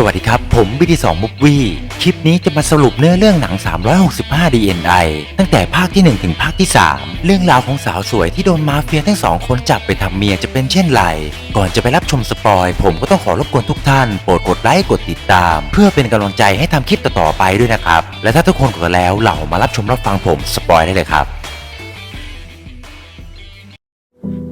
สวัสดีครับ ผมบิดีสองมุกวี่คลิปนี้จะมาสรุปเนื้อเรื่องหนัง 365 DNI ตั้งแต่ภาคที่ 1 ถึงภาคที่ 3 เรื่องราวของสาวสวยที่โดนมาเฟียทั้งสองคนจับไปทำเมียจะเป็นเช่นไร ก่อนจะไปรับชมสปอยผมก็ต้องขอรบกวนทุกท่าน โปรดกดไลค์กดติดตาม เพื่อเป็นกำลังใจให้ทำคลิปต่อๆไปด้วยนะครับ และถ้าทุกคนกดแล้วเหล่ามารับชมรับฟังผมสปอยได้เลยครับ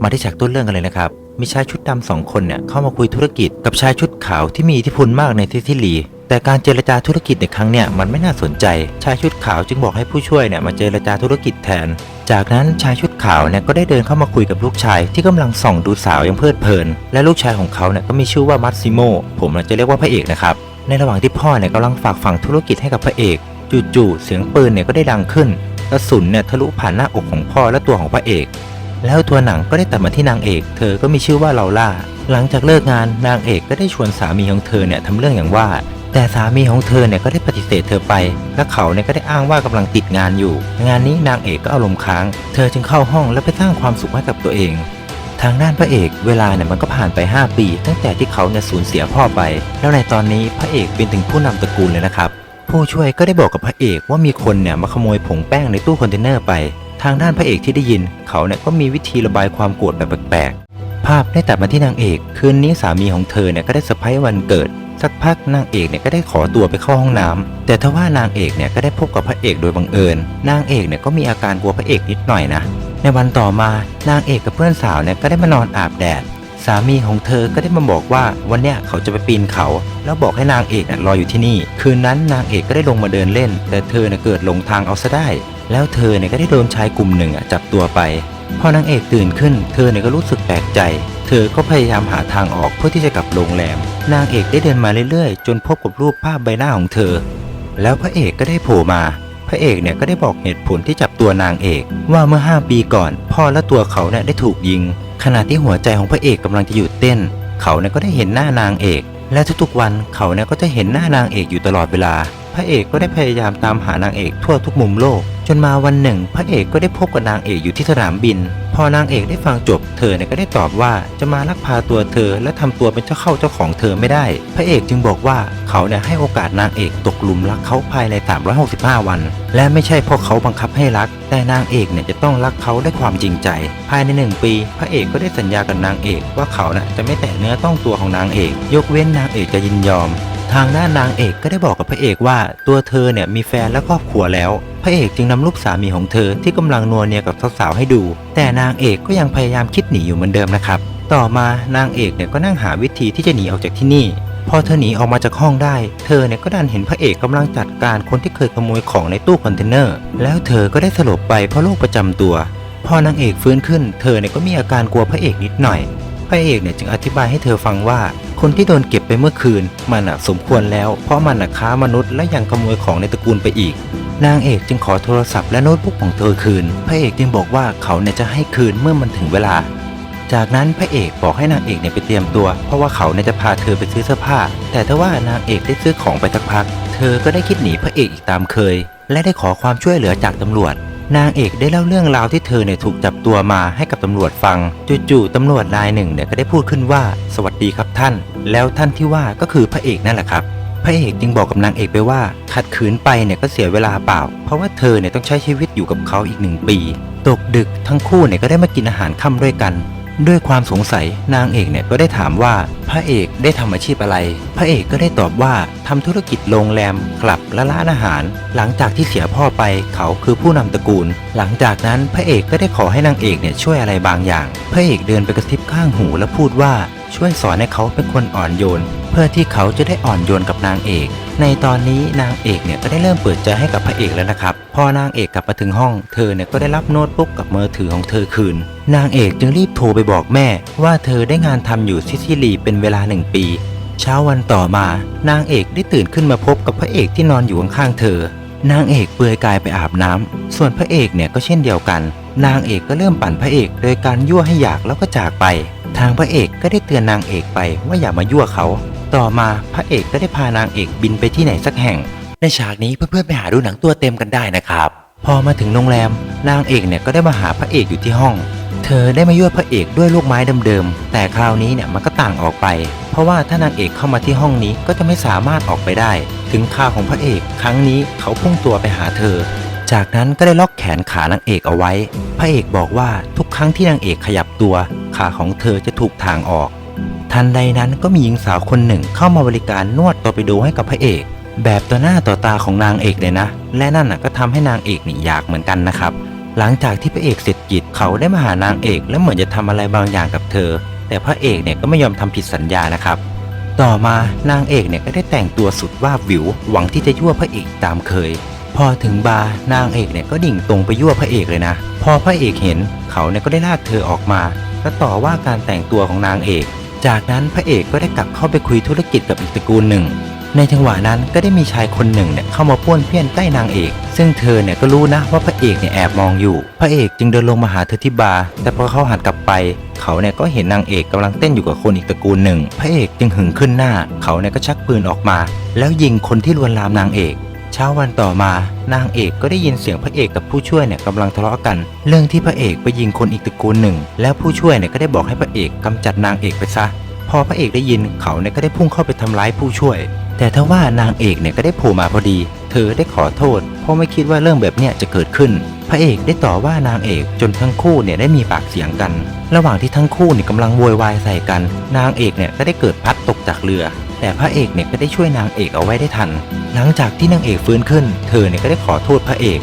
มาที่ฉากต้นเรื่องกันเลยนะครับ มีชายชุดดำสองคนเนี่ยเข้ามาคุยธุรกิจกับชายชุดขาวที่มีอิทธิพลมากในซิซิลี แต่การเจรจาธุรกิจในครั้งเนี่ยมันไม่น่าสนใจ ชายชุดขาวจึงบอกให้ผู้ช่วยเนี่ยมาเจรจาธุรกิจแทน จากนั้นชายชุดขาวเนี่ยก็ได้เดินเข้ามาคุยกับลูกชายที่กำลังส่องดูสาวอย่างเพลิดเพลิน และลูกชายของเขาเนี่ยก็มีชื่อว่ามัตซิโม ผมจะเรียกว่าพระเอกนะครับ ในระหว่างที่พ่อเนี่ยกำลังฝากฝังธุรกิจให้กับพระเอกจู่ๆเสียงปืนเนี่ยก็ได้ดังขึ้นกระสุนเนี่ยทะลุผ่านหน้าอกของพ่อและตัวของพระเอก แล้วตัวหนังก็ได้ตัดมาที่นางเอก เธอก็มีชื่อว่าลาล่า หลังจากเลิกงานนางเอกก็ได้ชวนสามีของเธอเนี่ยทำเรื่องอย่างว่า แต่สามีของเธอเนี่ยก็ได้ปฏิเสธเธอไป และเขาเนี่ยก็ได้อ้างว่ากำลังติดงานอยู่ งานนี้นางเอกก็อารมณ์ค้าง เธอจึงเข้าห้องและไปสร้างความสุขให้กับตัวเอง ทางด้านพระเอกเวลาเนี่ยมันก็ผ่านไป 5 ปี ตั้งแต่ที่เขาเนี่ยสูญเสียพ่อไป แล้วในตอนนี้พระเอกเป็นถึงผู้นำตระกูลเลยนะครับผู้ช่วยก็ได้บอกกับพระเอกว่ามีคนเนี่ยมาขโมยผงแป้งในตู้คอนเทนเนอร์ไป ทางด้านพระเอกที่ได้ยิน เขาเนี่ยก็มีวิธีระบายความโกรธแบบแปลกๆ ภาพได้ตัดมาที่นางเอก คืนนี้สามีของเธอเนี่ยก็ได้เซอร์ไพรส์วันเกิด สักพักนางเอกเนี่ยก็ได้ขอตัวไปเข้าห้องน้ำแต่ทว่านางเอกเนี่ยก็ได้พบกับพระเอกโดยบังเอิญ นางเอกเนี่ยก็มีอาการกลัวพระเอกนิดหน่อยนะ ในวันต่อมานางเอกกับเพื่อนสาวเนี่ยก็ได้มานอนอาบแดดสามีของเธอก็ได้มาบอกว่าวันเนี้ยเขาจะไปปีนเขา แล้วบอกให้นางเอกน่ะรออยู่ที่นี่ คืนนั้นนางเอกก็ได้ลงมาเดินเล่น แต่เธอน่ะเกิดหลงทางเอาซะได้ แล้วเธอเนี่ยก็ได้โดนชายกลุ่มหนึ่งจับตัวไป พอนางเอกตื่นขึ้น เธอเนี่ยก็รู้สึกแปลกใจ เธอก็พยายามหาทางออกเพื่อที่จะกลับโรงแรม นางเอกได้เดินมาเรื่อยๆ จนพบกับรูปภาพใบหน้าของเธอ แล้วพระเอกก็ได้โผล่มา พระเอกเนี่ยก็ได้บอกเหตุผลที่จับตัวนางเอก ว่าเมื่อ 5 ปีก่อน พ่อและตัวเขาเนี่ยได้ถูกยิง ขณะที่หัวใจของพระเอกกำลังจะหยุดเต้น เขาเนี่ยก็ได้เห็นหน้านางเอก และทุกๆวันเขาเนี่ยก็จะเห็นหน้านางเอกอยู่ตลอดเวลา พระเอกก็ได้พยายามตามหานางเอกทั่วทุกมุมโลก จนมาวันหนึ่ง พระเอกก็ได้พบกับนางเอกอยู่ที่สนามบิน พอนางเอกได้ฟังจบ เธอเนี่ยก็ได้ตอบว่าจะมาลักพาตัวเธอ และทำตัวเป็นเจ้าเข้าเจ้าของเธอไม่ได้ พระเอกจึงบอกว่าเขาเนี่ยให้โอกาสนางเอกตกหลุมรักเขาภายใน 365 วัน และไม่ใช่เพราะเขาบังคับให้รัก แต่นางเอกเนี่ยจะต้องรักเขาด้วยความจริงใจ ภายในหนึ่งปี พระเอกก็ได้สัญญากับนางเอก ว่าเขาน่ะจะไม่แตะเนื้อต้องตัวของนางเอก ยกเว้นนางเอกจะยินยอม ทางด้านนางเอกก็ได้บอกกับพระเอกว่าตัวเธอเนี่ยมีแฟนและครอบครัวแล้ว พระเอกจึงนำรูปสามีของเธอที่กำลังนัวเนียกับสาวๆให้ดู แต่นางเอกก็ยังพยายามคิดหนีอยู่เหมือนเดิมนะครับ ต่อมานางเอกเนี่ยก็นั่งหาวิธีที่จะหนีออกจากที่นี่พอเธอหนีออกมาจากห้องได้ เธอเนี่ยก็ดันเห็นพระเอกกำลังจัดการคนที่เคยขโมยของในตู้คอนเทนเนอร์ แล้วเธอก็ได้สลบไปเพราะโรคประจำตัว พอนางเอกฟื้นขึ้น เธอเนี่ยก็มีอาการกลัวพระเอกนิดหน่อย พระเอกเนี่ยจึงอธิบายให้เธอฟังว่า คนที่โดนเก็บไปเมื่อคืน มันอะสมควรแล้ว เพราะมันอะค้ามนุษย์และยังขโมยของในตระกูลไปอีก นางเอกจึงขอโทรศัพท์และโน้ตบุ๊กของเธอคืน พระเอกจึงบอกว่าเขาเนี่ยจะให้คืนเมื่อมันถึงเวลาจากนั้นพระเอกบอกให้นางเอกเนี่ยไปเตรียมตัว เพราะว่าเขาเนี่ยจะพาเธอไปซื้อเสื้อผ้า แต่ถ้าว่านางเอกได้ซื้อของไปสักพัก เธอก็ได้คิดหนีพระเอกอีกตามเคย และได้ขอความช่วยเหลือจากตำรวจ นางเอกได้เล่าเรื่องราวที่เธอเนี่ยถูกจับตัวมาให้กับตำรวจฟังจู่ๆตำรวจนายหนึ่งเนี่ยก็ได้พูดขึ้นว่า สวัสดีครับท่าน แล้วท่านที่ว่าก็คือพระเอกนั่นแหละครับพระเอกจึงบอกกับนางเอกไปว่า ขัดขืนไปเนี่ยก็เสียเวลาเปล่า เพราะว่าเธอเนี่ยต้องใช้ชีวิตอยู่กับเขาอีกหนึ่งปี ตกดึกทั้งคู่เนี่ยก็ได้มากินอาหารค่ำด้วยกัน ด้วยความสงสัยนางเอกเนี่ยก็ได้ถามว่าพระเอกได้ทำอาชีพอะไร พระเอกก็ได้ตอบว่าทำธุรกิจโรงแรมคลับและร้านอาหาร หลังจากที่เสียพ่อไปเขาคือผู้นำตระกูล หลังจากนั้นพระเอกก็ได้ขอให้นางเอกเนี่ยช่วยอะไรบางอย่าง พระเอกเดินไปกระซิบข้างหูและพูดว่าช่วยสอนให้เขาเป็นคนอ่อนโยน เพื่อที่เขาจะได้อ่อนโยนกับนางเอก ในตอนนี้นางเอกเนี่ยก็ได้เริ่มเปิดใจให้กับพระเอกแล้วนะครับ พอนางเอกกลับมาถึงห้อง เธอเนี่ยก็ได้รับโน้ตบุ๊กกับมือถือของเธอคืน นางเอกจึงรีบโทรไปบอกแม่ ว่าเธอได้งานทำอยู่ซิซิลีเป็นเวลาหนึ่งปี เช้าวันต่อมา นางเอกได้ตื่นขึ้นมาพบกับพระเอกที่นอนอยู่ข้างๆเธอ นางเอกเปลือยกายไปอาบน้ำส่วนพระเอกเนี่ยก็เช่นเดียวกัน นางเอกก็เริ่มปั่นพระเอก โดยการยั่วให้อยากแล้วก็จากไป ทางพระเอกก็ได้เตือนนางเอกไปว่าอย่ามายั่วเขา ต่อมาพระเอกก็ได้พานางเอกบินไปที่ไหนสักแห่ง ในฉากนี้เพื่อนๆไปหาดูหนังตัวเต็มกันได้นะครับ พอมาถึงโรงแรมนางเอกเนี่ยก็ได้มาหาพระเอกอยู่ที่ห้อง เธอได้มายั่วพระเอกด้วยลูกไม้เดิมๆแต่คราวนี้เนี่ยมันก็ต่างออกไป เพราะว่าถ้านางเอกเข้ามาที่ห้องนี้ก็จะไม่สามารถออกไปได้ ถึงข่าวของพระเอก ครั้งนี้เขาพุ่งตัวไปหาเธอ จากนั้นก็ได้ล็อกแขนขานางเอกเอาไว้ พระเอกบอกว่าทุกครั้งที่นางเอกขยับตัว ขาของเธอจะถูกทางออก ทันใดนั้นก็มีหญิงสาวคนหนึ่งเข้ามาบริการนวดตอร์ปิโดให้กับพระเอก แบบต่อหน้าต่อตาของนางเอกเลยนะ และนั่นก็ทำให้นางเอกนี่อยากเหมือนกันนะครับ หลังจากที่พระเอกเสร็จกิจเขาได้มาหานางเอกและเหมือนจะทำอะไรบางอย่างกับเธอ แต่พระเอกเนี่ยก็ไม่ยอมทำผิดสัญญานะครับต่อมานางเอกเนี่ยก็ได้แต่งตัวสุดว่าบวิว หวังที่จะยั่วพระเอกตามเคย พอถึงบาร์นางเอกเนี่ยก็ดิ่งตรงไปยั่วพระเอกเลยนะ พอพระเอกเห็นเขาเนี่ยก็ได้ลากเธอออกมา และต่อว่าการแต่งตัวของนางเอก จากนั้นพระเอกก็ได้กลับเข้าไปคุยธุรกิจกับอีกตระกูลหนึ่ง ในจังหวะนั้นก็ได้มีชายคนหนึ่งเนี่ยเข้ามาป้วนเปี้ยนใกล้นางเอก ซึ่งเธอเนี่ยก็รู้นะว่าพระเอกเนี่ยแอบมองอยู่ พระเอกจึงเดินลงมาหาเธอที่บาร์แต่พอเขาหันกลับไป เขาเนี่ยก็เห็นนางเอกกำลังเต้นอยู่กับคนอีกตระกูลหนึ่ง พระเอกจึงหึงขึ้นหน้า เขาเนี่ยก็ชักปืนออกมา แล้วยิงคนที่ลวนลามนางเอก ช้าวันต่อมานางเอกก็ได้ยินเสียงพระเอกกับผู้ช่วยเนี่ยกำลังทะเลาะกัน เรื่องที่พระเอกไปยิงคนอีกตระกูลหนึ่ง แล้วผู้ช่วยเนี่ยก็ได้บอกให้พระเอกกำจัดนางเอกไปซะ พอพระเอกได้ยินเขาเนี่ยก็ได้พุ่งเข้าไปทำร้ายผู้ช่วย แต่ถ้าว่านางเอกเนี่ยก็ได้โผล่มาพอดี เธอได้ขอโทษ เพราะไม่คิดว่าเรื่องแบบเนี้ยจะเกิดขึ้น พระเอกได้ต่อว่านางเอกจนทั้งคู่เนี่ยได้มีปากเสียงกัน ระหว่างที่ทั้งคู่เนี่ยกำลังโวยวายใส่กัน นางเอกเนี่ยก็ได้เกิดพัดตกจากเรือ แต่พระเอกเนี่ยก็ได้ช่วยนางเอกเอาไว้ได้ทัน หลังจากที่นางเอกฟื้นขึ้น เธอเนี่ยก็ได้ขอโทษพระเอก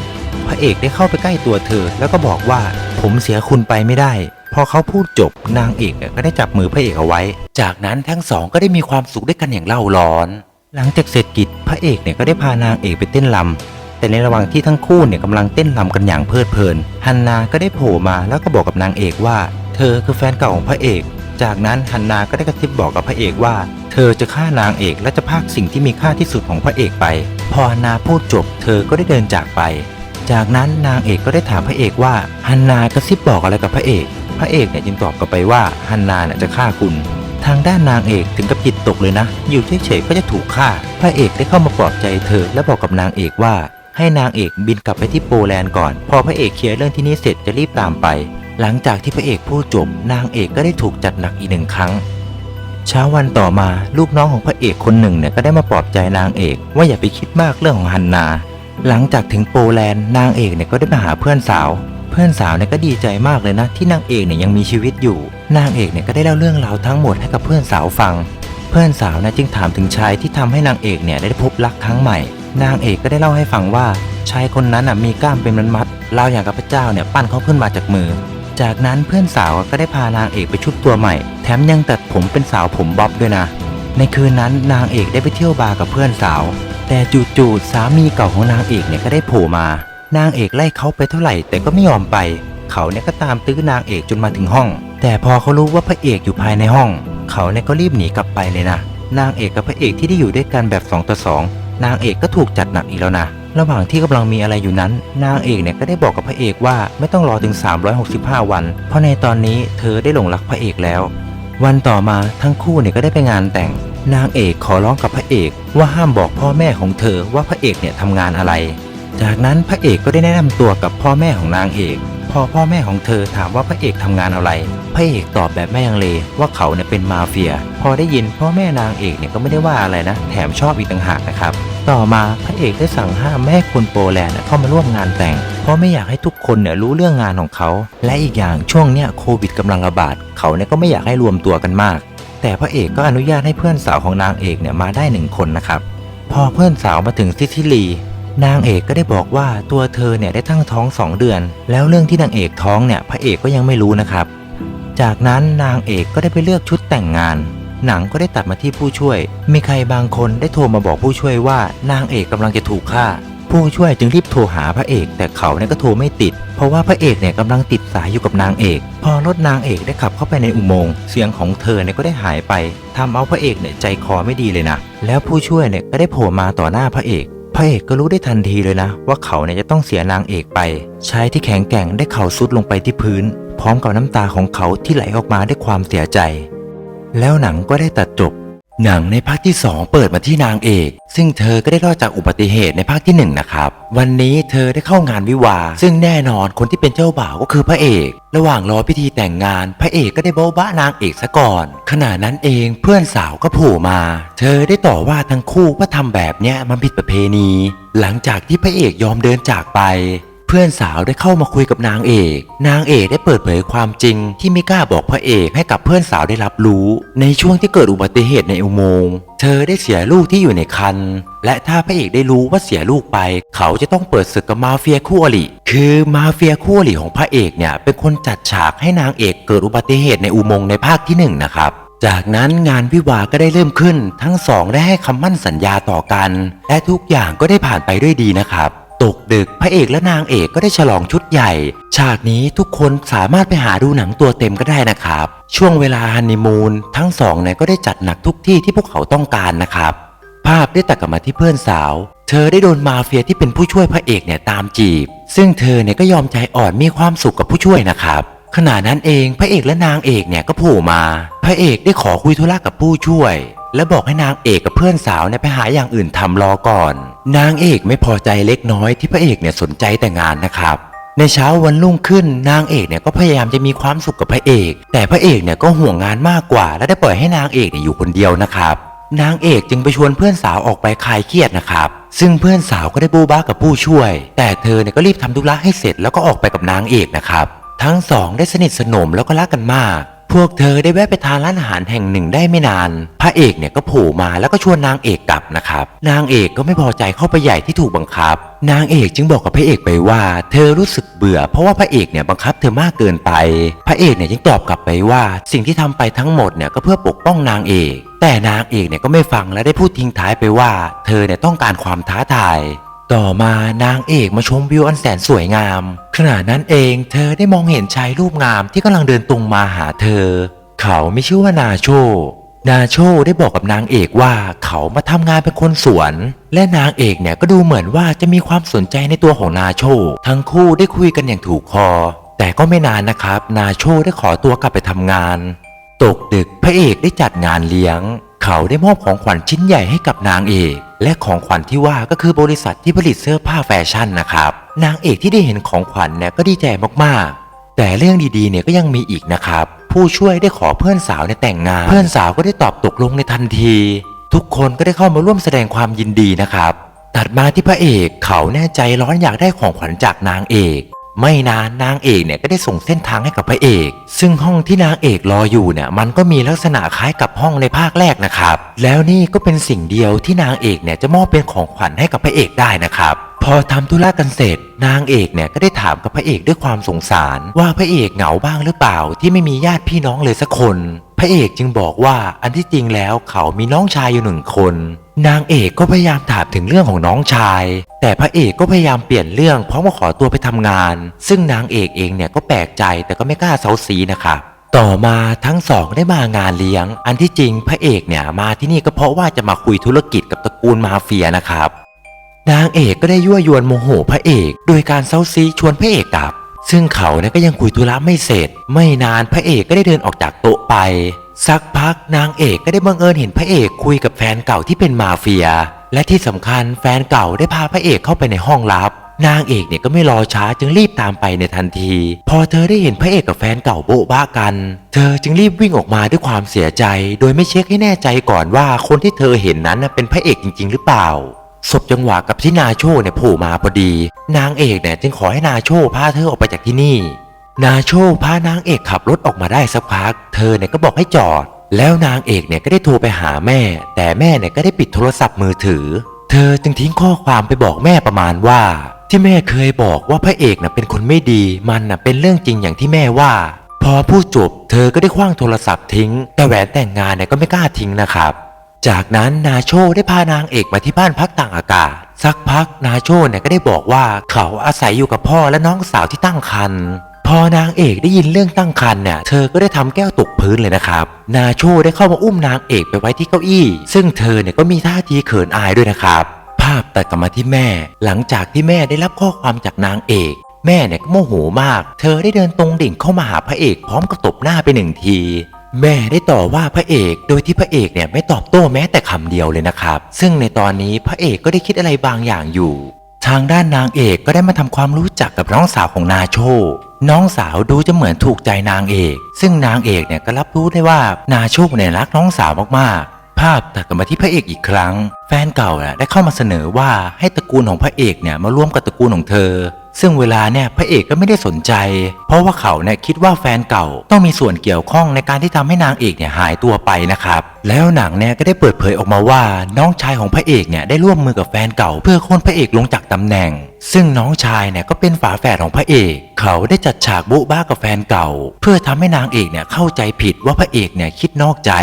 พระเอกได้เข้าไปใกล้ตัวเธอ แล้วก็บอกว่าผมเสียคุณไปไม่ได้ พอเขาพูดจบนางเอกเนี่ยก็ได้จับมือพระเอกเอาไว้ จากนั้นทั้งสองก็ได้มีความสุขด้วยกันอย่างเล่าร้อน หลังจากเสร็จกิจพระเอกเนี่ยก็ได้พานางเอกไปเต้นรำแต่ในระหว่างที่ทั้งคู่เนี่ยกำลังเต้นรำกันอย่างเพลิดเพลิน ฮันนาก็ได้โผล่มาแล้วก็บอกกับนางเอกว่า เธอคือแฟนเก่าของพระเอก จากนั้นฮันนาก็ได้กระซิบบอกกับพระเอกว่า เธอจะฆ่านางเอกและจะพากสิ่งที่มีค่าที่สุดของพระเอกไป พอฮันนาพูดจบ เธอก็ได้เดินจากไป จากนั้นนางเอกก็ได้ถามพระเอกว่าฮันนากระซิบบอกอะไรกับพระเอก พระเอกเนี่ยจึงตอบกลับไปว่าฮันนาเนี่ยจะฆ่าคุณทางด้านนางเอกถึงกับจิตตกเลยนะ อยู่เฉยๆก็จะถูกฆ่า พระเอกได้เข้ามาปลอบใจเธอ และบอกกับนางเอกว่า ให้นางเอกบินกลับไปที่โปแลนด์ก่อน พอพระเอกเคลียร์เรื่องที่นี่เสร็จจะรีบตามไป หลังจากที่พระเอกพูดจบนางเอกก็ได้ถูกจัดหนักอีกหนึ่งครั้ง เช้าวันต่อมาลูกน้องของพระเอกคนหนึ่งเนี่ยก็ได้มาปลอบใจนางเอก ว่าอย่าไปคิดมากเรื่องของฮันนา หลังจากถึงโปแลนด์นางเอกเนี่ยก็ได้มาหาเพื่อนสาว เพื่อนสาวเนี่ยก็ดีใจมากเลยนะที่นางเอกเนี่ยยังมีชีวิตอยู่ นางเอกเนี่ยก็ได้เล่าเรื่องราวทั้งหมดให้กับเพื่อนสาวฟัง เพื่อนสาวนะจึงถามถึงชายที่ทำให้นางเอกเนี่ยได้พบรักครั้งใหม่ นางเอกก็ได้เล่าให้ฟังว่าชายคนนั้นน่ะมีกล้ามเป็นมัดเล่าอย่างกับพระเจ้าเนี่ยปั้นเขาขึ้นมาจากมือ จากนั้นเพื่อนสาวก็ได้พานางเอกไปชุบตัวใหม่ แถมยังตัดผมเป็นสาวผมบ๊อบด้วยนะ ในคืนนั้นนางเอกได้ไปเที่ยวบาร์กับเพื่อนสาว แต่จู่ๆสามีเก่าของนางเอกเนี่ยก็ได้โผล่มา นางเอกไล่เขาไปเท่าไหร่แต่ก็ไม่ยอมไป เขาเนี่ยก็ตามตื้อนางเอกจนมาถึงห้อง แต่พอเขารู้ว่าพระเอกอยู่ภายในห้อง เขาเนี่ยก็รีบหนีกลับไปเลยนะ นางเอกกับพระเอกที่ได้อยู่ด้วยกันแบบ2ต่อ2นางเอกก็ถูกจัดหนักอีกแล้วนะ ระหว่างที่กำลังมีอะไรอยู่นั้น นางเอกเนี่ยก็ได้บอกกับพระเอกว่าไม่ต้องรอถึง 365 วัน เพราะในตอนนี้เธอได้หลงรักพระเอกแล้ว วันต่อมาทั้งคู่เนี่ยก็ได้ไปงานแต่ง นางเอกขอร้องกับพระเอกว่าห้ามบอกพ่อแม่ของเธอว่าพระเอกเนี่ยทำงานอะไร จากนั้นพระเอกก็ได้แนะนำตัวกับพ่อแม่ของนางเอก พอพ่อแม่ของเธอถามว่าพระเอกทำงานอะไร พระเอกตอบแบบไม่ยังเลว่าเขาเนี่ยเป็นมาเฟีย พอได้ยินพ่อแม่นางเอกเนี่ยก็ไม่ได้ว่าอะไรนะ แถมชอบอีกต่างหากนะครับ ต่อมาพระเอกได้สั่งห้ามแม่คนโปแลนด์เข้ามาร่วมงานแต่ง เพราะไม่อยากให้ทุกคนเนี่ยรู้เรื่องงานของเขา และอีกอย่างช่วงเนี้ยโควิดกำลังระบาด เขาเนี่ยก็ไม่อยากให้รวมตัวกันมาก แต่พระเอกก็อนุญาตให้เพื่อนสาวของนางเอกเนี่ยมาได้หนึ่งคนนะครับ พอเพื่อนสาวมาถึงซิซิลี นางเอกก็ได้บอกว่าตัวเธอเนี่ยได้ตั้งท้องสองเดือน แล้วเรื่องที่นางเอกท้องเนี่ยพระเอกก็ยังไม่รู้นะครับ จากนั้นนางเอกก็ได้ไปเลือกชุดแต่งงาน หนังก็ได้ตัดมาที่ผู้ช่วย มีใครบางคนได้โทรมาบอกผู้ช่วยว่านางเอกกำลังจะถูกฆ่า ผู้ช่วยจึงรีบโทรหาพระเอก แต่เขาเนี่ยก็โทรไม่ติด เพราะว่าพระเอกเนี่ยกำลังติดสายอยู่กับนางเอก พอรถนางเอกได้ขับเข้าไปในอุโมงค์เสียงของเธอเนี่ยก็ได้หายไปทำเอาพระเอกเนี่ยใจคอไม่ดีเลยนะ แล้วผู้ช่วยเนี่ยก็ได้โผล่มาต่อหน้าพระเอกพระเอกก็รู้ได้ทันทีเลยนะ ว่าเขาเนี่ยจะต้องเสียนางเอกไป ชายที่แข็งแกร่งได้เข่าซุดลงไปที่พื้น พร้อมกับน้ำตาของเขาที่ไหลออกมาด้วยความเสียใจ แล้วหนังก็ได้ตัดจบ หนังในภาคที่ 2 เปิดมาที่นางเอก ซึ่งเธอก็ได้รอดจากอุบัติเหตุในภาคที่ 1 นะครับ วันนี้เธอได้เข้างานวิวา ซึ่งแน่นอนคนที่เป็นเจ้าบ่าวก็คือพระเอก ระหว่างรอพิธีแต่งงาน พระเอกก็ได้โบ๊ะบ้านางเอกซะก่อน ขณะนั้นเองเพื่อนสาวก็โผล่มา เธอได้ต่อว่าทั้งคู่ว่าทำแบบเนี้ยมันผิดประเพณี หลังจากที่พระเอกยอมเดินจากไป พื่อนสาวได้เข้ามาคุยกับนางเอก นางเอกได้เปิดเผยความจริง ที่ไม่กล้าบอกพระเอกให้กับเพื่อนสาวได้รับรู้ ในช่วงที่เกิดอุบัติเหตุในอุโมงค์เธอได้เสียลูกที่อยู่ในครรภ์และถ้าพระเอกได้รู้ว่าเสียลูกไป เขาจะต้องเปิดศึกกับมาเฟียคู่อริคือมาเฟียคู่อริของพระเอกเนี่ยเป็นคนจัดฉากให้นางเอกเกิดอุบัติเหตุในอุโมงค์ในภาคที่หนึ่งนะครับจากนั้นงานวิวาก็ได้เริ่มขึ้น ทั้งสองได้ให้คำมั่นสัญญาต่อกัน และทุกอย่างก็ได้ผ่านไปด้วยดีนะครับ ตกดึกพระเอกและนางเอกก็ได้ฉลองชุดใหญ่ ฉากนี้ทุกคนสามารถไปหาดูหนังตัวเต็มก็ได้นะครับ ช่วงเวลาฮันนีมูนทั้งสองเนี่ยก็ได้จัดหนักทุกที่ที่พวกเขาต้องการนะครับ ภาพได้ตัดกลับมาที่เพื่อนสาว เธอได้โดนมาเฟียที่เป็นผู้ช่วยพระเอกเนี่ยตามจีบ ซึ่งเธอเนี่ยก็ยอมใจอ่อนมีความสุขกับผู้ช่วยนะครับขณะนั้นเองพระเอกและนางเอกเนี่ยก็โผล่มา พระเอกได้ขอคุยธุระกับผู้ช่วย และบอกให้นางเอกกับเพื่อนสาวเนี่ยไปหาอย่างอื่นทำรอก่อน นางเอกไม่พอใจเล็กน้อยที่พระเอกเนี่ยสนใจแต่งานนะครับ ในเช้าวันรุ่งขึ้นนางเอกเนี่ยก็พยายามจะมีความสุขกับพระเอก แต่พระเอกเนี่ยก็ห่วงงานมากกว่า และได้ปล่อยให้นางเอกเนี่ยอยู่คนเดียวนะครับนางเอกจึงไปชวนเพื่อนสาวออกไปคลายเครียดนะครับ ซึ่งเพื่อนสาวก็ได้บูบ้ากับผู้ช่วย แต่เธอเนี่ยก็รีบทำธุระให้เสร็จแล้วก็ออกไปกับนางเอกนะครับ ทั้งสองได้สนิทสนมแล้วก็รักกันมาก พวกเธอได้แวะไปทานร้านอาหารแห่งหนึ่งได้ไม่นาน พระเอกเนี่ยก็โผล่มาแล้วก็ชวนนางเอกกลับนะครับ นางเอกก็ไม่พอใจเข้าไปใหญ่ที่ถูกบังคับ นางเอกจึงบอกกับพระเอกไปว่า เธอรู้สึกเบื่อ เพราะว่าพระเอกเนี่ยบังคับเธอมากเกินไป พระเอกเนี่ยจึงตอบกลับไปว่า สิ่งที่ทำไปทั้งหมดเนี่ยก็เพื่อปกป้องนางเอก แต่นางเอกเนี่ยก็ไม่ฟังและได้พูดทิ้งท้ายไปว่า เธอเนี่ยต้องการความท้าทาย ต่อมานางเอกมาชมวิวอันแสนสวยงาม ขณะนั้นเองเธอได้มองเห็นชายรูปงามที่กำลังเดินตรงมาหาเธอ เขาไม่ชื่อว่านาโช นาโชได้บอกกับนางเอกว่าเขามาทำงานเป็นคนสวน และนางเอกเนี่ยก็ดูเหมือนว่าจะมีความสนใจในตัวของนาโช ทั้งคู่ได้คุยกันอย่างถูกคอ แต่ก็ไม่นานนะครับ นาโชได้ขอตัวกลับไปทำงาน ตกดึกพระเอกได้จัดงานเลี้ยง เขาได้มอบของขวัญชิ้นใหญ่ให้กับนางเอก และของขวัญที่ว่าก็คือบริษัทที่ผลิตเสื้อผ้าแฟชั่นนะครับ นางเอกที่ได้เห็นของขวัญเนี่ยก็ดีใจมากๆ แต่เรื่องดีๆเนี่ยก็ยังมีอีกนะครับ ผู้ช่วยได้ขอเพื่อนสาวในแต่งงาน เพื่อนสาวก็ได้ตอบตกลงในทันที ทุกคนก็ได้เข้ามาร่วมแสดงความยินดีนะครับ ตัดมาที่พระเอกเขาแน่ใจร้อนอยากได้ของขวัญจากนางเอก ไม่นานนางเอกเนี่ยก็ได้ส่งเส้นทางให้กับพระเอก ซึ่งห้องที่นางเอกรออยู่เนี่ยมันก็มีลักษณะคล้ายกับห้องในภาคแรกนะครับ แล้วนี่ก็เป็นสิ่งเดียวที่นางเอกเนี่ยจะมอบเป็นของขวัญให้กับพระเอกได้นะครับพอทำธุระกันเสร็จ นางเอกเนี่ยก็ได้ถามกับพระเอกด้วยความสงสาร ว่าพระเอกเหงาบ้างหรือเปล่าที่ไม่มีญาติพี่น้องเลยสักคน พระเอกจึงบอกว่าอันที่จริงแล้วเขามีน้องชายอยู่หนึ่งคน นางเอกก็พยายามถามถึงเรื่องของน้องชาย แต่พระเอกก็พยายามเปลี่ยนเรื่องเพราะมาขอตัวไปทำงาน ซึ่งนางเอกเองเนี่ยก็แปลกใจแต่ก็ไม่กล้าเซาซีนะครับต่อมาทั้งสองได้มางานเลี้ยง อันที่จริงพระเอกเนี่ยมาที่นี่ก็เพราะว่าจะมาคุยธุรกิจกับตระกูลมาเฟียนะครับ นางเอกก็ได้ยั่วยวนโมโหพระเอก โดยการเซาซีชวนพระเอกกลับ ซึ่งเขาเนี่ยก็ยังคุยธุระไม่เสร็จ ไม่นานพระเอกก็ได้เดินออกจากโต๊ะไป สักพักนางเอกก็ได้บังเอิญเห็นพระเอกคุยกับแฟนเก่าที่เป็นมาเฟีย และที่สำคัญแฟนเก่าได้พาพระเอกเข้าไปในห้องลับ นางเอกเนี่ยก็ไม่รอช้าจึงรีบตามไปในทันที พอเธอได้เห็นพระเอกกับแฟนเก่าโบ๊ะบ้ากัน เธอจึงรีบวิ่งออกมาด้วยความเสียใจ โดยไม่เช็คให้แน่ใจก่อนว่าคนที่เธอเห็นนั้นเป็นพระเอกจริง ๆ หรือเปล่า ศพจังหวะกับที่นาโชเนี่ยโผล่มาพอดี นางเอกเนี่ยจึงขอให้นาโชพาเธอออกไปจากที่นี่ นาโชพานางเอกขับรถออกมาได้สักพัก เธอเนี่ยก็บอกให้จอด แล้วนางเอกเนี่ยก็ได้โทรไปหาแม่ แต่แม่เนี่ยก็ได้ปิดโทรศัพท์มือถือ เธอจึงทิ้งข้อความไปบอกแม่ประมาณว่า ที่แม่เคยบอกว่าพระเอกน่ะเป็นคนไม่ดี มันน่ะเป็นเรื่องจริงอย่างที่แม่ว่า พอพูดจบ เธอก็ได้คว้างโทรศัพท์ทิ้ง แต่แหวนแต่งงานเนี่ยก็ไม่กล้าทิ้งนะครับ จากนั้นนาโชได้พานางเอกมาที่บ้านพักต่างอากาศ สักพักนาโชเนี่ยก็ได้บอกว่าเขาอาศัยอยู่กับพ่อและน้องสาวที่ตั้งครรภ์พอนางเอกได้ยินเรื่องตั้งครรภ์เนี่ยเธอก็ได้ทำแก้วตกพื้นเลยนะครับ นาโชได้เข้ามาอุ้มนางเอกไปไว้ที่เก้าอี้ ซึ่งเธอเนี่ยก็มีท่าทีเขินอายด้วยนะครับ ภาพตัดกลับมาที่แม่ หลังจากที่แม่ได้รับข้อความจากนางเอกแม่เนี่ยก็โมโหมาก เธอได้เดินตรงดิ่งเข้ามาหาพระเอกพร้อมกับตบหน้าไปหนึ่งที แม่ได้ต่อว่าพระเอกโดยที่พระเอกเนี่ยไม่ตอบโต้แม้แต่คำเดียวเลยนะครับ ซึ่งในตอนนี้พระเอกก็ได้คิดอะไรบางอย่างอยู่ ทางด้านนางเอกก็ได้มาทำความรู้จักกับน้องสาวของนาโช น้องสาวดูจะเหมือนถูกใจนางเอก ซึ่งนางเอกเนี่ยก็รับรู้ได้ว่านาโชเนี่ยรักน้องสาวมากๆ ภาพตัดกลับมาที่พระเอกอีกครั้ง แฟนเก่าน่ะได้เข้ามาเสนอว่าให้ตระกูลของพระเอกเนี่ยมาร่วมกับตระกูลของเธอ ซึ่งเวลาเนี่ยพระเอกก็ไม่ได้สนใจ เพราะว่าเขาเนี่ยคิดว่าแฟนเก่าต้องมีส่วนเกี่ยวข้องในการที่ทำให้นางเอกเนี่ยหายตัวไปนะครับแล้วหนังเนี่ยก็ได้เปิดเผยออกมาว่าน้องชายของพระเอกเนี่ยได้ร่วมมือกับแฟนเก่า เพื่อโค่นพระเอกลงจากตำแหน่ง ซึ่งน้องชายเนี่ยก็เป็นฝาแฝดของพระเอก เขาได้จัดฉากโบ๊ะบ้ากับแฟนเก่า เพื่อทำให้นางเอกเนี่ยเข้าใจผิดว่าพระเอกเนี่ยคิดนอกใจ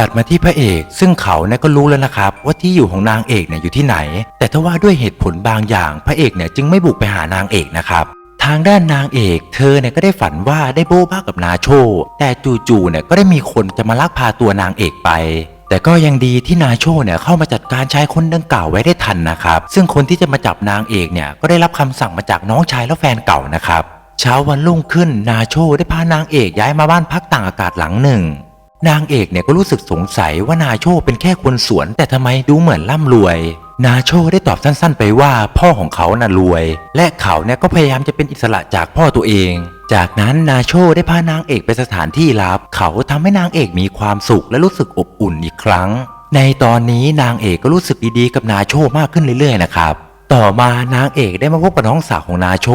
ตัดมาที่พระเอก ซึ่งเขาเนี่ยก็รู้แล้วนะครับ ว่าที่อยู่ของนางเอกเนี่ยอยู่ที่ไหน แต่ถ้าว่าด้วยเหตุผลบางอย่าง พระเอกเนี่ยจึงไม่บุกไปหานางเอกนะครับ ทางด้านนางเอก เธอเนี่ยก็ได้ฝันว่าได้โบ๊ะบ้ากับนาโช แต่จู่ๆเนี่ยก็ได้มีคนจะมาลักพาตัวนางเอกไปแต่ก็ยังดีที่นาโชเนี่ยเข้ามาจัดการชายคนดังกล่าวไว้ได้ทันนะครับ ซึ่งคนที่จะมาจับนางเอกเนี่ยก็ได้รับคำสั่งมาจากน้องชายและแฟนเก่านะครับ เช้าวันรุ่งขึ้นนาโชได้พานางเอกย้ายมาบ้านพักต่างอากาศหลังหนึ่ง นางเอกเนี่ยก็รู้สึกสงสัยว่านาโชเป็นแค่คนสวน แต่ทำไมดูเหมือนร่ำรวย นาโชได้ตอบสั้นๆ ไปว่าพ่อของเขาน่ะรวย และเขาเนี่ยก็พยายามจะเป็นอิสระจากพ่อตัวเอง จากนั้นนาโชได้พานางเอกไปสถานที่ลับ เขาทำให้นางเอกมีความสุขและรู้สึกอบอุ่นอีกครั้ง ในตอนนี้นางเอกก็รู้สึกดีๆกับนาโชมากขึ้นเรื่อยๆนะครับต่อมานางเอกได้มาพบกับน้องสาวของนาโช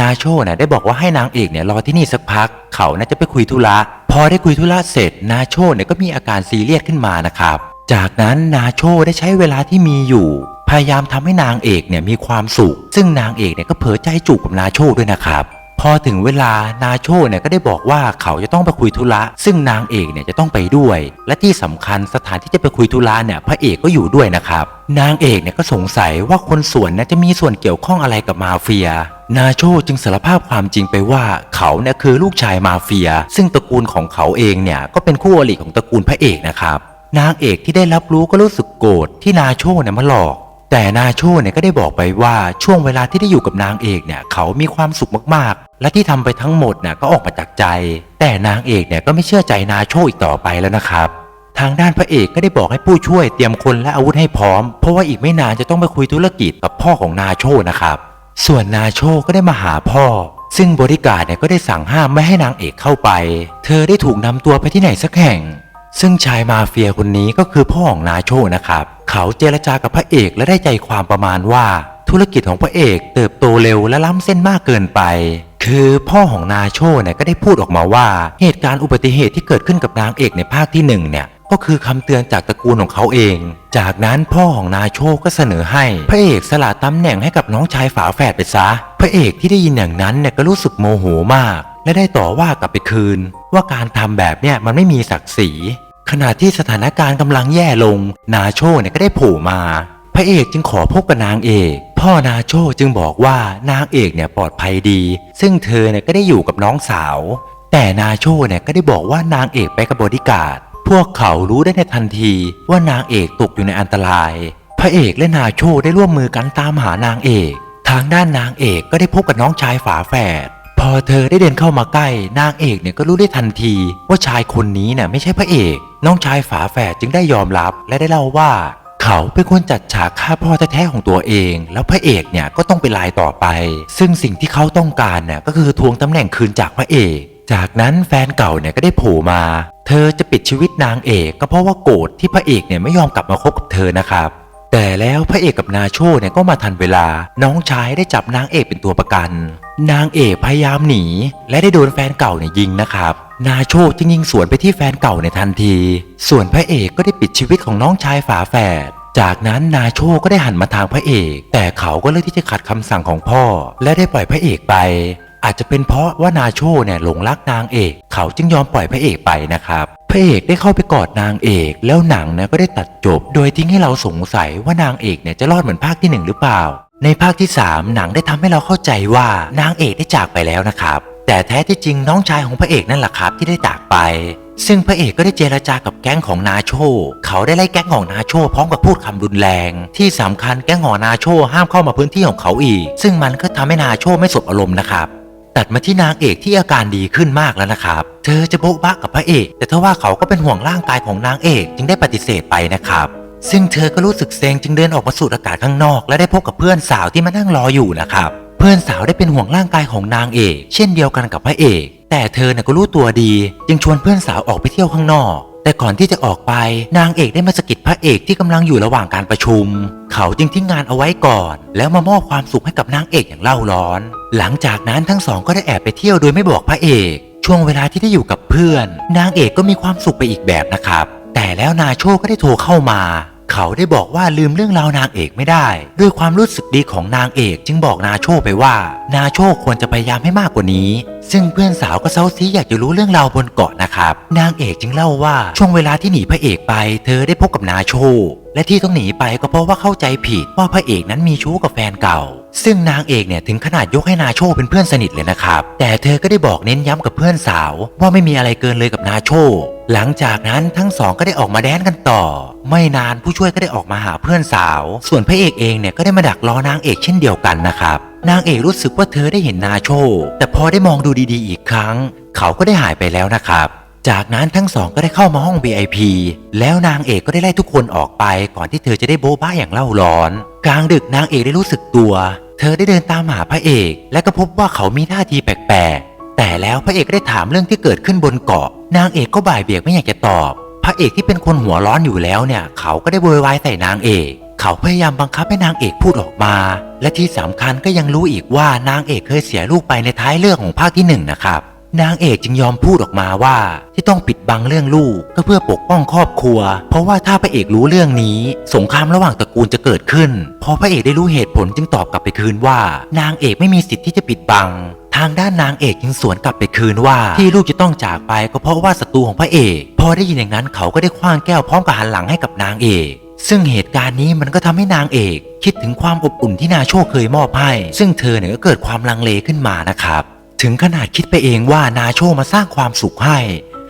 นาโชน่ะได้บอกว่าให้นางเอกเนี่ยรอที่นี่สักพัก เขาน่าจะไปคุยธุระ พอได้คุยธุระเสร็จนาโชเนี่ยก็มีอาการซีเรียสขึ้นมานะครับ จากนั้นนาโชได้ใช้เวลาที่มีอยู่ พยายามทำให้นางเอกเนี่ยมีความสุข ซึ่งนางเอกเนี่ยก็เผลอใจจูบกับนาโชด้วยนะครับ พอถึงเวลานาโชเนี่ยก็ได้บอกว่าเขาจะต้องไปคุยธุระซึ่งนางเอกเนี่ยจะต้องไปด้วย และที่สำคัญสถานที่จะไปคุยธุระเนี่ยพระเอกก็อยู่ด้วยนะครับ นางเอกเนี่ยก็สงสัยว่าคนสวนเนี่ยจะมีส่วนเกี่ยวข้องอะไรกับมาเฟีย นาโชจึงสารภาพความจริงไปว่าเขาเนี่ยคือลูกชายมาเฟีย ซึ่งตระกูลของเขาเองเนี่ยก็เป็นคู่อริของตระกูลพระเอกนะครับ นางเอกที่ได้รับรู้ก็รู้สึกโกรธที่นาโชเนี่ยมาหลอก แต่นาโชเนี่ยก็ได้บอกไปว่าช่วงเวลาที่ได้อยู่กับนางเอกเนี่ยเขามีความสุขมากๆ และที่ทำไปทั้งหมดเนี่ยก็ออกมาจากใจ แต่นางเอกเนี่ยก็ไม่เชื่อใจนาโชอีกต่อไปแล้วนะครับทางด้านพระเอกก็ได้บอกให้ผู้ช่วยเตรียมคนและอาวุธให้พร้อม เพราะว่าอีกไม่นานจะต้องไปคุยธุรกิจกับพ่อของนาโชนะครับ ส่วนนาโชก็ได้มาหาพ่อ ซึ่งบริการเนี่ยก็ได้สั่งห้ามไม่ให้นางเอกเข้าไป เธอได้ถูกนำตัวไปที่ไหนสักแห่ง ซึ่งชายมาเฟียคนนี้ก็คือพ่อของนาโชนะครับ เขาเจรจากับพระเอกและได้ใจความประมาณว่า ธุรกิจของพระเอกเติบโตเร็วและล้ำเส้นมากเกินไป คือพ่อของนาโชเนี่ยก็ได้พูดออกมาว่า เหตุการณ์อุบัติเหตุที่เกิดขึ้นกับนางเอกในภาคที่หนึ่งเนี่ย ก็คือคำเตือนจากตระกูลของเขาเอง จากนั้นพ่อของนาโชก็เสนอให้ พระเอกสละตำแหน่งให้กับน้องชายฝาแฝดไปซะ พระเอกที่ได้ยินอย่างนั้นเนี่ยก็รู้สึกโมโหมาก และได้ต่อว่ากลับไปคืน ว่าการทำแบบเนี่ยมันไม่มีศักดิ์ศรีขณะที่สถานการณ์กำลังแย่ลง นาโชเนี่ยก็ได้โผล่มา พระเอกจึงขอพบกับนางเอก พ่อนาโชจึงบอกว่านางเอกเนี่ยปลอดภัยดี ซึ่งเธอเนี่ยก็ได้อยู่กับน้องสาว แต่นาโชเนี่ยก็ได้บอกว่านางเอกไปกับบอดี้การ์ด พวกเขารู้ได้ในทันทีว่านางเอกตกอยู่ในอันตราย พระเอกและนาโชได้ร่วมมือกันตามหานางเอก ทางด้านนางเอกก็ได้พบกับน้องชายฝาแฝด พอเธอได้เดินเข้ามาใกล้ นางเอกเนี่ยก็รู้ได้ทันทีว่าชายคนนี้เนี่ยไม่ใช่พระเอก น้องชายฝาแฝดจึงได้ยอมรับและได้เล่าว่า เขาเป็นคนจัดฉากฆ่าพ่อแท้ๆของตัวเอง แล้วพระเอกเนี่ยก็ต้องเป็นลายต่อไป ซึ่งสิ่งที่เขาต้องการเนี่ยก็คือทวงตำแหน่งคืนจากพระเอก จากนั้นแฟนเก่าเนี่ยก็ได้โผล่มา เธอจะปิดชีวิตนางเอกก็เพราะว่าโกรธที่พระเอกเนี่ยไม่ยอมกลับมาคบกับเธอนะครับ แต่แล้วพระเอกกับนาโชเนี่ยก็มาทันเวลา น้องชายได้จับนางเอกเป็นตัวประกัน นางเอกพยายามหนี และได้โดนแฟนเก่าเนี่ยยิงนะครับ นาโชจึงยิงสวนไปที่แฟนเก่าในทันที ส่วนพระเอกก็ได้ปิดชีวิตของน้องชายฝาแฝดจากนั้นนาโชก็ได้หันมาทางพระเอก แต่เขาก็เลือกที่จะขัดคำสั่งของพ่อ และได้ปล่อยพระเอกไป อาจจะเป็นเพราะว่านาโชเนี่ยหลงรักนางเอก เขาจึงยอมปล่อยพระเอกไปนะครับพระเอกได้เข้าไปกอดนางเอก แล้วหนังเนี่ยก็ได้ตัดจบ โดยทิ้งให้เราสงสัยว่านางเอกเนี่ยจะรอดเหมือนภาคที่หนึ่งหรือเปล่า ในภาคที่ 3 หนังได้ทำให้เราเข้าใจว่านางเอกได้จากไปแล้วนะครับ แต่แท้ที่จริงน้องชายของพระเอกนั่นแหละครับที่ได้จากไป ซึ่งพระเอกก็ได้เจรจากับแก๊งของนาโช เขาได้ไล่แก๊งของนาโชพร้อมกับพูดคำรุนแรง ที่สำคัญแก๊งของนาโชห้ามเข้ามาพื้นที่ของเขาอีก ซึ่งมันก็ทำให้นาโชไม่สบอารมณ์นะครับ ตัดมาที่นางเอกที่อาการดีขึ้นมากแล้วนะครับ เธอจะโบ๊ะบะกับพระเอก แต่ทว่าเขาก็เป็นห่วงร่างกายของนางเอกจึงได้ปฏิเสธไปนะครับ ซึ่งเธอก็รู้สึกเซ็งจึงเดินออกมาสูดอากาศข้างนอก และได้พบกับเพื่อนสาวที่มานั่งรออยู่นะครับ เพื่อนสาวได้เป็นห่วงร่างกายของนางเอก เช่นเดียวกันกับพระเอก แต่เธอน่ะก็รู้ตัวดี จึงชวนเพื่อนสาวออกไปเที่ยวข้างนอก แต่ก่อนที่จะออกไป นางเอกได้มาสกิดพระเอกที่กำลังอยู่ระหว่างการประชุม เขาจึงทิ้งงานเอาไว้ก่อน แล้วมามอบความสุขให้กับนางเอกอย่างเล่าร้อน หลังจากนั้นทั้งสองก็ได้แอบไปเที่ยวโดยไม่บอกพระเอก ช่วงเวลาที่ได้อยู่กับเพื่อน นางเอกก็มีความสุขไปอีกแบบนะครับ แต่แล้วนาโชก็ได้โทรเข้ามาเขาได้บอกว่าลืมเรื่องราวนางเอกไม่ได้ ด้วยความรู้สึกดีของนางเอกจึงบอกนาโชไปว่า นาโชควรจะพยายามให้มากกว่านี้ ซึ่งเพื่อนสาวก็เซาซีอยากจะรู้เรื่องราวบนเกาะนะครับ นางเอกจึงเล่าว่าช่วงเวลาที่หนีพระเอกไป เธอได้พบกับนาโช และที่ต้องหนีไปก็เพราะว่าเข้าใจผิดว่าพระเอกนั้นมีชู้กับแฟนเก่า ซึ่งนางเอกเนี่ยถึงขนาดยกให้นาโชเป็นเพื่อนสนิทเลยนะครับ แต่เธอก็ได้บอกเน้นย้ำกับเพื่อนสาว ว่าไม่มีอะไรเกินเลยกับนาโช หลังจากนั้นทั้งสองก็ได้ออกมาแดนกันต่อ ไม่นานผู้ช่วยก็ได้ออกมาหาเพื่อนสาว ส่วนพระเอกเองเนี่ยก็ได้มาดักรอนางเอกเช่นเดียวกันนะครับ นางเอกรู้สึกว่าเธอได้เห็นนาโช แต่พอได้มองดูดีๆ อีกครั้ง เขาก็ได้หายไปแล้วนะครับ จากนั้นทั้งสองก็ได้เข้ามาห้อง VIP แล้วนางเอกก็ได้ไล่ทุกคนออกไป ก่อนที่เธอจะได้โบ๊ะบ้าอย่างเล่าร้อน กลางดึกนางเอกได้รู้สึกตัว เธอได้เดินตามหาพระเอก และก็พบว่าเขามีท่าทีแปลกๆ แต่แล้วพระเอกได้ถามเรื่องที่เกิดขึ้นบนเกาะ นางเอกก็บ่ายเบี่ยงไม่อยากจะตอบ พระเอกที่เป็นคนหัวร้อนอยู่แล้วเนี่ย เขาก็ได้โวยวายใส่นางเอก เขาพยายามบังคับให้นางเอกพูดออกมา และที่สำคัญก็ยังรู้อีกว่านางเอกเคยเสียลูกไปในท้ายเรื่องของภาคที่หนึ่งนะครับนางเอกจึงยอมพูดออกมาว่า ที่ต้องปิดบังเรื่องลูกก็เพื่อปกป้องครอบครัว เพราะว่าถ้าพระเอกรู้เรื่องนี้ สงครามระหว่างตระกูลจะเกิดขึ้น พอพระเอกได้รู้เหตุผลจึงตอบกลับไปคืนว่า นางเอกไม่มีสิทธิ์ที่จะปิดบัง ทางด้านนางเอกจึงสวนกลับไปคืนว่า ที่ลูกจะต้องจากไปก็เพราะว่าศัตรูของพระเอก พอได้ยินอย่างนั้นเขาก็ได้คว้างแก้วพร้อมกับหันหลังให้กับนางเอก ซึ่งเหตุการณ์นี้มันก็ทำให้นางเอก คิดถึงความอบอุ่นที่นาโชคเคยมอบให้ ซึ่งเธอเนี่ยก็เกิดความลังเลขึ้นมานะครับ ถึงขนาดคิดไปเองว่านาโชมาสร้างความสุขให้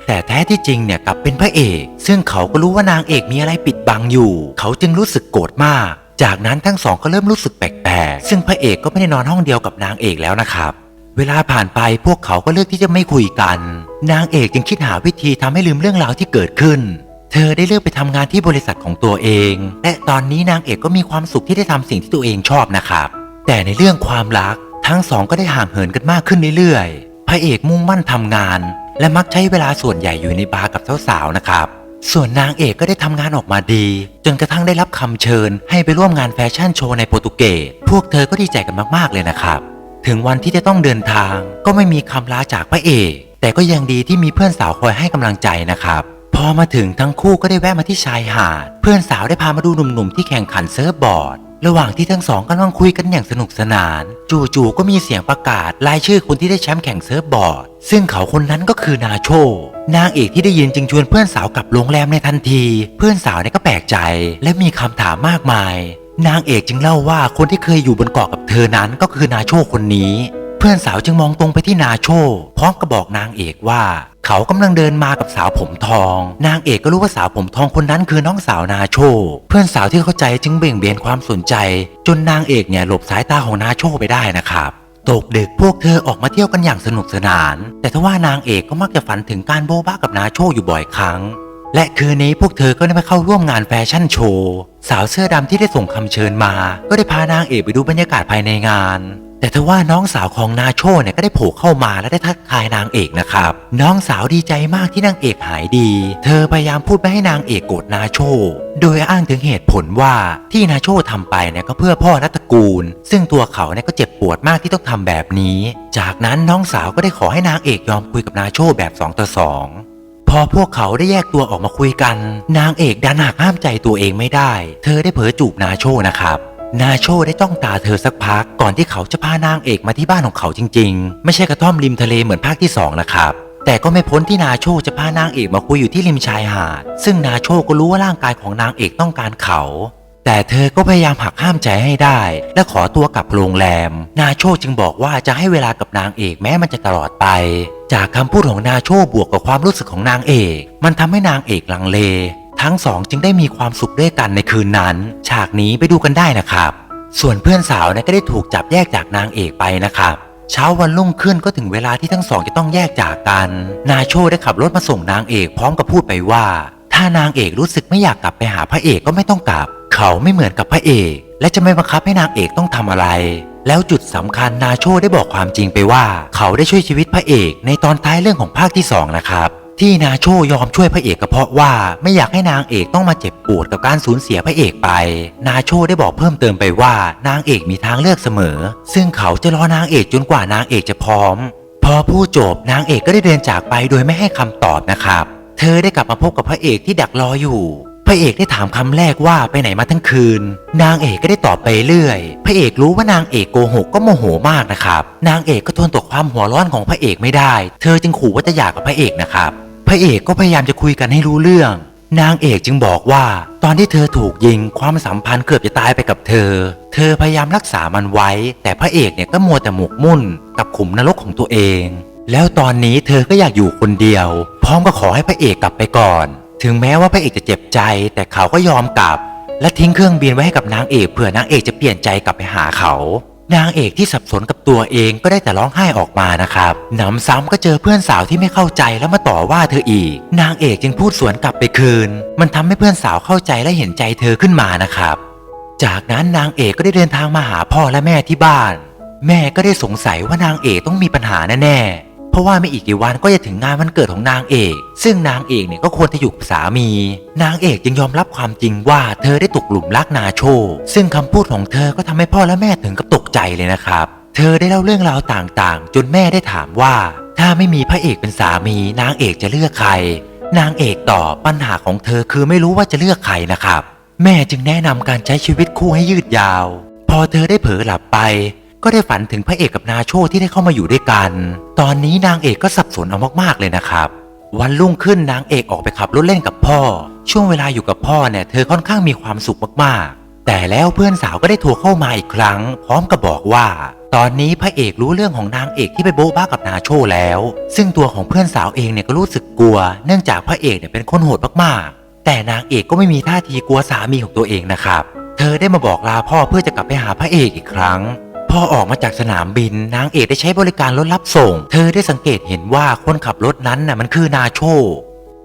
แต่แท้ที่จริงเนี่ยกลับเป็นพระเอก ซึ่งเขาก็รู้ว่านางเอกมีอะไรปิดบังอยู่ เขาจึงรู้สึกโกรธมาก จากนั้นทั้งสองก็เริ่มรู้สึกแปลกๆ ซึ่งพระเอกก็ไม่ได้นอนห้องเดียวกับนางเอกแล้วนะครับเวลาผ่านไปพวกเขาก็เลือกที่จะไม่คุยกัน นางเอกจึงคิดหาวิธีทำให้ลืมเรื่องราวที่เกิดขึ้น เธอได้เลือกไปทำงานที่บริษัทของตัวเอง และตอนนี้นางเอกก็มีความสุขที่ได้ทำสิ่งที่ตัวเองชอบนะครับ แต่ในเรื่องความรัก ทั้งสองก็ได้ห่างเหินกันมากขึ้นเรื่อยๆ พระเอกมุ่งมั่นทำงาน และมักใช้เวลาส่วนใหญ่อยู่ในบาร์กับสาวๆนะครับ ส่วนนางเอกก็ได้ทำงานออกมาดี จนกระทั่งได้รับคำเชิญ ให้ไปร่วมงานแฟชั่นโชว์ในโปรตุเกส พวกเธอก็ดีใจกันมากๆเลยนะครับ ถึงวันที่จะต้องเดินทาง ก็ไม่มีคำลาจากพระเอก แต่ก็ยังดีที่มีเพื่อนสาวคอยให้กำลังใจนะครับ พอมาถึงทั้งคู่ก็ได้แวะมาที่ชายหาด เพื่อนสาวได้พามาดูหนุ่มๆที่แข่งขันเซิร์ฟบอร์ด ระหว่างที่ทั้งสองกำลังคุยกันอย่างสนุกสนาน จู่ๆก็มีเสียงประกาศรายชื่อคนที่ได้แชมป์แข่งเซิร์ฟบอร์ด ซึ่งเขาคนนั้นก็คือนาโช นางเอกที่ได้ยินจึงชวนเพื่อนสาวกลับโรงแรมในทันที เพื่อนสาวเนี่ยก็แปลกใจ และมีคำถามมากมาย นางเอกจึงเล่าว่าคนที่เคยอยู่บนเกาะกับเธอนั้นก็คือนาโชคนนี้ เพื่อนสาวจึงมองตรงไปที่นาโช พร้อมกับบอกนางเอกว่า เขากำลังเดินมากับสาวผมทอง นางเอกก็รู้ว่าสาวผมทองคนนั้นคือน้องสาวนาโช เพื่อนสาวที่เข้าใจจึงเบี่ยงเบนความสนใจ จนนางเอกเนี่ยหลบสายตาของนาโชไปได้นะครับตกดึกพวกเธอออกมาเที่ยวกันอย่างสนุกสนาน แต่ทว่านางเอกก็มักจะฝันถึงการโบ๊ะบ้ากับนาโชอยู่บ่อยครั้ง และคืนนี้พวกเธอก็ได้มาเข้าร่วมงานแฟชั่นโชว์ สาวเสื้อดำที่ได้ส่งคำเชิญมา ก็ได้พานางเอกไปดูบรรยากาศภายในงาน แต่ทว่าน้องสาวของนาโชเนี่ยก็ได้โผล่เข้ามาและได้ทักทายนางเอกนะครับ น้องสาวดีใจมากที่นางเอกหายดี เธอพยายามพูดไม่ให้นางเอกโกรธนาโช โดยอ้างถึงเหตุผลว่าที่นาโชทำไปเนี่ยก็เพื่อพ่อและตกูล ซึ่งตัวเขาเนี่ยก็เจ็บปวดมากที่ต้องทำแบบนี้ จากนั้นน้องสาวก็ได้ขอให้นางเอกยอมคุยกับนาโชแบบ2ต่อ2พอพวกเขาได้แยกตัวออกมาคุยกัน นางเอกดันหักห้ามใจตัวเองไม่ได้ เธอได้เผลอจูบนาโชนะครับ นาโชได้จ้องตาเธอสักพักก่อนที่เขาจะพานางเอกมาที่บ้านของเขาจริง ๆ ไม่ใช่กระท่อมริมทะเลเหมือนภาคที่สองนะครับแต่ก็ไม่พ้นที่นาโชจะพานางเอกมาคุยอยู่ที่ริมชายหาด ซึ่งนาโชก็รู้ว่าร่างกายของนางเอกต้องการเขา แต่เธอก็พยายามหักห้ามใจให้ได้ และขอตัวกลับโรงแรม นาโชจึงบอกว่าจะให้เวลากับนางเอกแม้มันจะตลอดไป จากคำพูดของนาโชบวกกับความรู้สึกของนางเอก มันทำให้นางเอกลังเล ทั้งสองจึงได้มีความสุขด้วยกันในคืนนั้น ฉากนี้ไปดูกันได้นะครับ ส่วนเพื่อนสาวนี่ยก็ได้ถูกจับแยกจากนางเอกไปนะครับเช้าวันรุ่งขึ้นก็ถึงเวลาที่ทั้งสองจะต้องแยกจากกัน นาโชได้ขับรถมาส่งนางเอกพร้อมกับพูดไปว่า ถ้านางเอกรู้สึกไม่อยากกลับไปหาพระเอกก็ไม่ต้องกลับ เขาไม่เหมือนกับพระเอก และจะไม่บังคับให้นางเอกต้องทำอะไร แล้วจุดสำคัญนาโชได้บอกความจริงไปว่า เขาได้ช่วยชีวิตพระเอกในตอนท้ายเรื่องของภาคที่สองนะครับ ที่นาโชยอมช่วยพระเอกก็เพราะว่าไม่อยากให้นางเอกต้องมาเจ็บปวดกับการสูญเสียพระเอกไป นาโชได้บอกเพิ่มเติมไปว่านางเอกมีทางเลือกเสมอ ซึ่งเขาจะรอนางเอกจนกว่านางเอกจะพร้อม พอพูดจบนางเอกก็ได้เดินจากไปโดยไม่ให้คำตอบนะครับ เธอได้กลับมาพบกับพระเอกที่ดักรออยู่พระเอกได้ถามคำแรกว่าไปไหนมาทั้งคืน นางเอกก็ได้ตอบไปเรื่อย พระเอกรู้ว่านางเอกโกหกก็โมโหมากนะครับ นางเอกก็ทนต่อความหัวร้อนของพระเอกไม่ได้ เธอจึงขู่ว่าจะหย่ากับพระเอกนะครับ พระเอกก็พยายามจะคุยกันให้รู้เรื่อง นางเอกจึงบอกว่า ตอนที่เธอถูกยิงความสัมพันธ์เกือบจะตายไปกับเธอ เธอพยายามรักษามันไว้ แต่พระเอกเนี่ยก็มัวแต่หมกมุ่น กับขุมนรกของตัวเอง แล้วตอนนี้เธอก็อยากอยู่คนเดียว พร้อมก็ขอให้พระเอกกลับไปก่อน ถึงแม้ว่าพระเอกจะเจ็บใจ แต่เขาก็ยอมกลับ และทิ้งเครื่องบินไว้ให้กับนางเอกเผื่อนางเอกจะเปลี่ยนใจกลับไปหาเขา นางเอกที่สับสนกับตัวเองก็ได้แต่ร้องไห้ออกมานะครับหนำซ้ำก็เจอเพื่อนสาวที่ไม่เข้าใจแล้วมาต่อว่าเธออีก นางเอกจึงพูดสวนกลับไปคืน มันทำให้เพื่อนสาวเข้าใจและเห็นใจเธอขึ้นมานะครับ จากนั้นนางเอกก็ได้เดินทางมาหาพ่อและแม่ที่บ้าน แม่ก็ได้สงสัยว่านางเอกต้องมีปัญหาแน่ๆ เพราะว่าไม่อีกกี่วันก็จะถึงงานวันเกิดของนางเอก ซึ่งนางเอกเนี่ยก็ควรจะอยู่กับสามี นางเอกจึงยอมรับความจริงว่าเธอได้ตกหลุมรักนาโช ซึ่งคำพูดของเธอก็ทำให้พ่อและแม่ถึงกับตกใจเลยนะครับ เธอได้เล่าเรื่องราวต่างๆ จนแม่ได้ถามว่า ถ้าไม่มีพระเอกเป็นสามี นางเอกจะเลือกใคร นางเอกตอบปัญหาของเธอคือไม่รู้ว่าจะเลือกใครนะครับ แม่จึงแนะนำการใช้ชีวิตคู่ให้ยืดยาว พอเธอได้เผลอหลับไป ก็ได้ฝันถึงพระเอกกับนาโชที่ได้เข้ามาอยู่ด้วยกัน ตอนนี้นางเอกก็สับสนเอามากๆเลยนะครับ วันรุ่งขึ้นนางเอกออกไปขับรถเล่นกับพ่อ ช่วงเวลาอยู่กับพ่อเนี่ยเธอค่อนข้างมีความสุขมากๆ แต่แล้วเพื่อนสาวก็ได้โทรเข้ามาอีกครั้ง พร้อมกับบอกว่า ตอนนี้พระเอกรู้เรื่องของนางเอกที่ไปโบ๊ะบ้ากับนาโชแล้ว ซึ่งตัวของเพื่อนสาวเองเนี่ยก็รู้สึกกลัว เนื่องจากพระเอกเนี่ยเป็นคนโหดมากๆ แต่นางเอกก็ไม่มีท่าทีกลัวสามีของตัวเองนะครับ เธอได้มาบอกลาพ่อเพื่อจะกลับไปหาพระเอกอีกครั้ง พอออกมาจากสนามบินนางเอกได้ใช้บริการรถรับส่ง เธอได้สังเกตเห็นว่าคนขับรถนั้นน่ะมันคือนาโช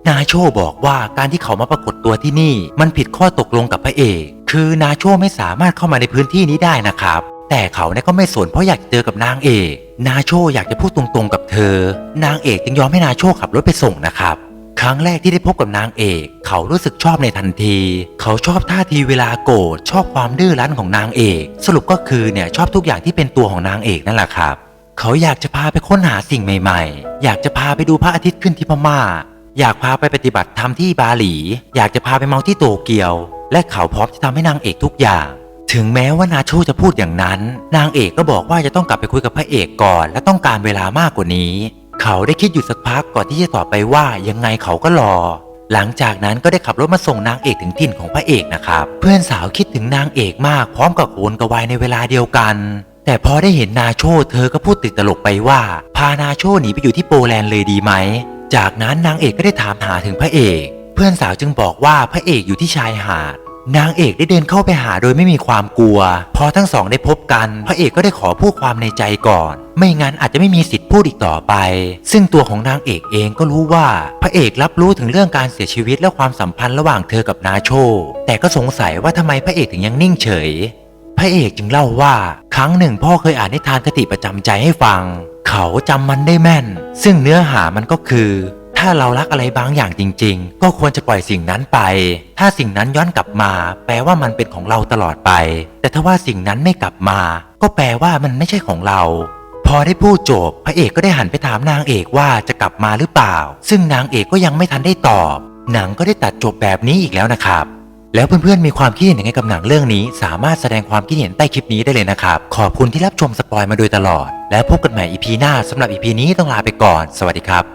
นาโชบอกว่าการที่เขามาปรากฏตัวที่นี่ มันผิดข้อตกลงกับพระเอก คือนาโชไม่สามารถเข้ามาในพื้นที่นี้ได้นะครับ แต่เขาเนี่ยก็ไม่สนเพราะอยากเจอกับนางเอก นาโชอยากจะพูดตรงๆกับเธอ นางเอกจึงยอมให้นาโชขับรถไปส่งนะครับ ครั้งแรกที่ได้พบกับนางเอก เขารู้สึกชอบในทันที เขาชอบท่าทีเวลาโกรธชอบความดื้อรั้นของนางเอก สรุปก็คือเนี่ยชอบทุกอย่างที่เป็นตัวของนางเอกนั่นแหละครับ เขาอยากจะพาไปค้นหาสิ่งใหม่ ๆ อยากจะพาไปดูพระอาทิตย์ขึ้นที่พม่า อยากพาไปปฏิบัติธรรมที่บาหลี อยากจะพาไปเมาที่โตเกียว และเขาพร้อมจะทำให้นางเอกทุกอย่างถึงแม้ว่านาโชจะพูดอย่างนั้น นางเอกก็บอกว่าจะต้องกลับไปคุยกับพระเอกก่อน และต้องการเวลามากกว่านี้ เขาได้คิดอยู่สักพักก่อนที่จะตอบไปว่ายังไงเขาก็รอ หลังจากนั้นก็ได้ขับรถมาส่งนางเอกถึงถิ่นของพระเอกนะครับ เพื่อนสาวคิดถึงนางเอกมากพร้อมกับโอนกระวายในเวลาเดียวกัน แต่พอได้เห็นนาโชเธอก็พูดติดตลกไปว่า พานาโชหนีไปอยู่ที่โปแลนด์เลยดีไหม จากนั้นนางเอกก็ได้ถามหาถึงพระเอก เพื่อนสาวจึงบอกว่าพระเอกอยู่ที่ชายหาดนางเอกได้เดินเข้าไปหาโดยไม่มีความกลัว พอทั้งสองได้พบกัน พระเอกก็ได้ขอพูดความในใจก่อน ไม่งั้นอาจจะไม่มีสิทธิ์พูดอีกต่อไป ซึ่งตัวของนางเอกเองก็รู้ว่า พระเอกรับรู้ถึงเรื่องการเสียชีวิตและความสัมพันธ์ระหว่างเธอกับนาโช แต่ก็สงสัยว่าทำไมพระเอกถึงยังนิ่งเฉย พระเอกจึงเล่าว่า ครั้งหนึ่งพ่อเคยอ่านนิทานคติประจำใจให้ฟัง เขาจำมันได้แม่น ซึ่งเนื้อหามันก็คือถ้าเรารักอะไรบางอย่างจริง ๆ ก็ควรจะปล่อยสิ่งนั้นไป ถ้าสิ่งนั้นย้อนกลับมา แปลว่ามันเป็นของเราตลอดไป แต่ถ้าว่าสิ่งนั้นไม่กลับมา ก็แปลว่ามันไม่ใช่ของเรา พอได้พูดจบ พระเอกก็ได้หันไปถามนางเอกว่าจะกลับมาหรือเปล่า ซึ่งนางเอกก็ยังไม่ทันได้ตอบ หนังก็ได้ตัดจบแบบนี้อีกแล้วนะครับ แล้วเพื่อนๆมีความคิดเห็นยังไงกับหนังเรื่องนี้ สามารถแสดงความคิดเห็นใต้คลิปนี้ได้เลยนะครับ ขอบคุณที่รับชมสปอยมาโดยตลอด แล้วพบกันใหม่อีพีหน้าสำหรับอีพีนี้ต้องลาไปก่อน สวัสดีครับ